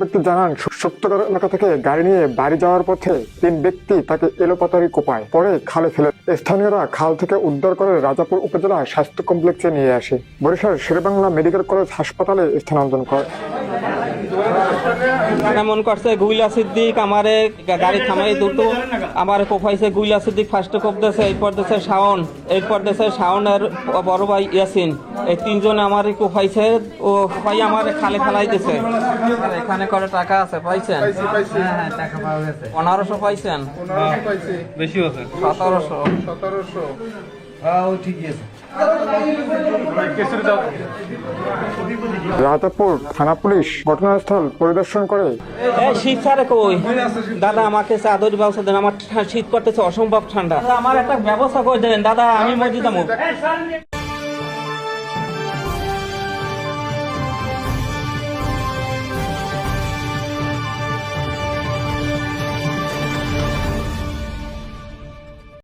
ব্যক্তি জানান সত্তর এলাকা থেকে গাড়ি নিয়ে বাড়ি যাওয়ার পথে তিন ব্যক্তি তাকে এলোপাতারি কোপায় পরে খালে ফেলে। স্থানীয়রা খাল থেকে উদ্ধার করে রাজাপুর উপজেলা স্বাস্থ্য কমপ্লেক্সে নিয়ে আসে। বরিশাল শেরবাংলা মেডিকেল কলেজ হাসপাতালে স্থানান্তর করে। এমন করছে গুইলা সিদ্দিক আমারে গাড়ি থামাই দুটো আমারে কোপাইছে গুইলা সিদ্দিক ফার্স্টে কোপ দিয়েছে এরপর দিয়েছে শাওন এরপর দিয়েছে শাওনের বড় ভাই ইয়াসিন। এই তিনজনে আমারে কোপাইছে ও কোপাই আমার খালে ফেলাই দিছে। এখানে করে টাকা আছে পাইছেন? পনেরোশো পাইছেন? বেশি আছে। সতেরোশো। সতেরোশো। রাজাপুর থানা পুলিশ ঘটনাস্থল পরিদর্শন করে। শীত স্যারে কই? দাদা, আমাকে চাদর ব্যবস্থা দেন। আমার শীত করতেছে অসম্ভব ঠান্ডা। আমার একটা ব্যবস্থা করে দেবেন। দাদা, আমি মসজিদ